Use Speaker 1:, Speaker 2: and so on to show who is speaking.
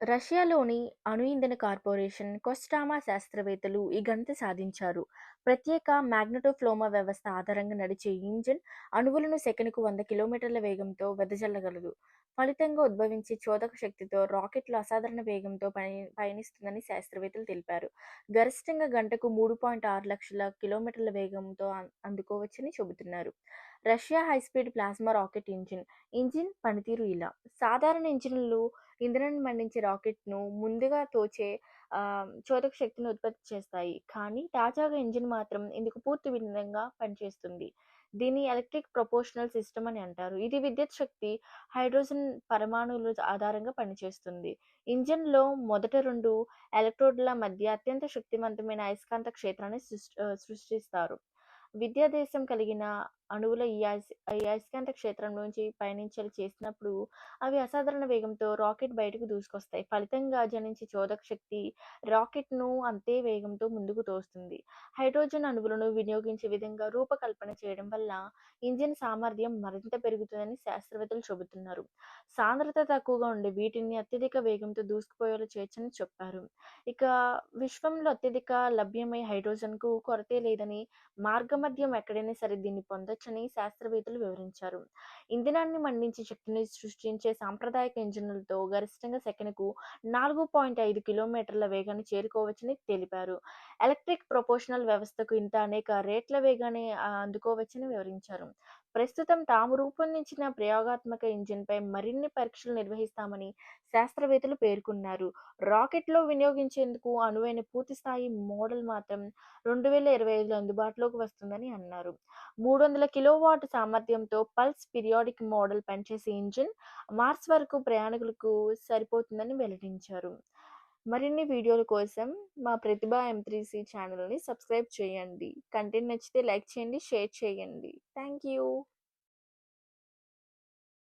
Speaker 1: రష్యాలోని అణు ఇంధన కార్పొరేషన్ కొస్టామా శాస్త్రవేత్తలు ఈ ఘనత సాధించారు. ప్రత్యేక మ్యాగ్నటోఫ్లోమా వ్యవస్థ ఆధారంగా నడిచే ఇంజిన్ అణువులను సెకనుకు వంద కిలోమీటర్ల వేగంతో వెదజల్లగలదు. ఫలితంగా ఉద్భవించే చోదక శక్తితో రాకెట్లు అసాధారణ వేగంతో పయ పయనిస్తుందని శాస్త్రవేత్తలు తెలిపారు. గరిష్టంగా గంటకు మూడు పాయింట్ ఆరు లక్షల కిలోమీటర్ల వేగంతో అందుకోవచ్చని చెబుతున్నారు. Russia high speed plasma rocket engine engine పనితీరు ఇలా: సాధారణ ఇంజిన్లు ఇంధనాన్ని మండించే రాకెట్ను ముందుగా తోచే చోదక శక్తిని ఉత్పత్తి చేస్తాయి. కానీ తాజాగా ఇంజిన్ మాత్రం ఇందుకు పూర్తి భిన్నంగా పనిచేస్తుంది. దీన్ని ఎలక్ట్రిక్ ప్రపోర్షనల్ సిస్టమ్ అని అంటారు. ఇది విద్యుత్ శక్తి, హైడ్రోజన్ పరమాణువుల ఆధారంగా పనిచేస్తుంది. ఇంజిన్‌లో మొదట రెండు ఎలక్ట్రోడ్ల మధ్య అత్యంత శక్తివంతమైన అయస్కాంత క్షేత్రాన్ని సృష్టి సృష్టిస్తారు. విద్యాదేశం కలిగిన అణువులు ఈ ఈ అయస్కాంత క్షేత్రం నుంచి పయనించేలా చేసినప్పుడు అవి అసాధారణ వేగంతో రాకెట్ బయటకు దూసుకొస్తాయి. ఫలితంగా జనించే చోదక శక్తి రాకెట్‌ను అంతే వేగంతో ముందుకు తోస్తుంది. హైడ్రోజన్ అణువులను వినియోగించే విధంగా రూపకల్పన చేయడం వల్ల ఇంజిన్ సామర్థ్యం మరింత పెరుగుతుందని శాస్త్రవేత్తలు చెబుతున్నారు. సాంద్రత తక్కువగా ఉండే వీటిని అత్యధిక వేగంతో దూసుకుపోయేలా చేయొచ్చని చెప్పారు. ఇక విశ్వంలో అత్యధిక లభ్యమయ్యే హైడ్రోజన్‌కు కొరతే లేదని, మార్గమధ్యం ఎక్కడైనా సరే దీన్ని పొందొచ్చని శాస్త్రవేత్తలు వివరించారు. ఇంధనాన్ని మండించే శక్తిని సృష్టించే సాంప్రదాయక ఇంజన్లతో గరిష్టంగా సెకనుకు నాలుగు పాయింట్ ఐదు కిలోమీటర్ల వేగాన్ని చేరుకోవచ్చని తెలిపారు. ఎలక్ట్రిక్ ప్రొపోషనల్ వ్యవస్థకు ఇంత అనేక రేట్ల వేగాన్ని అందుకోవచ్చని వివరించారు. ప్రస్తుతం తాము రూపొందించిన ప్రయోగాత్మక ఇంజిన్‌పై మరిన్ని పరీక్షలు నిర్వహిస్తామని శాస్త్రవేత్తలు పేర్కొన్నారు. రాకెట్‌లో వినియోగించేందుకు అనువైన పూర్తిస్థాయి మోడల్ మాత్రం రెండు వేల ఇరవై ఐదులో అందుబాటులోకి వస్తుంది చేస్తుందని అన్నారు. మూడు వందల కిలోవాట్ సామర్థ్యంతో పల్స్ పీరియాడిక్ మోడల్ పనిచేసే ఇంజిన్ మార్స్ వరకు ప్రయాణికులకు సరిపోతుందని వెల్లడించారు. మరిన్ని వీడియోల కోసం మా ప్రతిభ ఎం3సి ఛానల్‌ని సబ్స్క్రైబ్ చేయండి. కంటెంట్ నచ్చితే లైక్ చేయండి, షేర్ చేయండి. Thank you.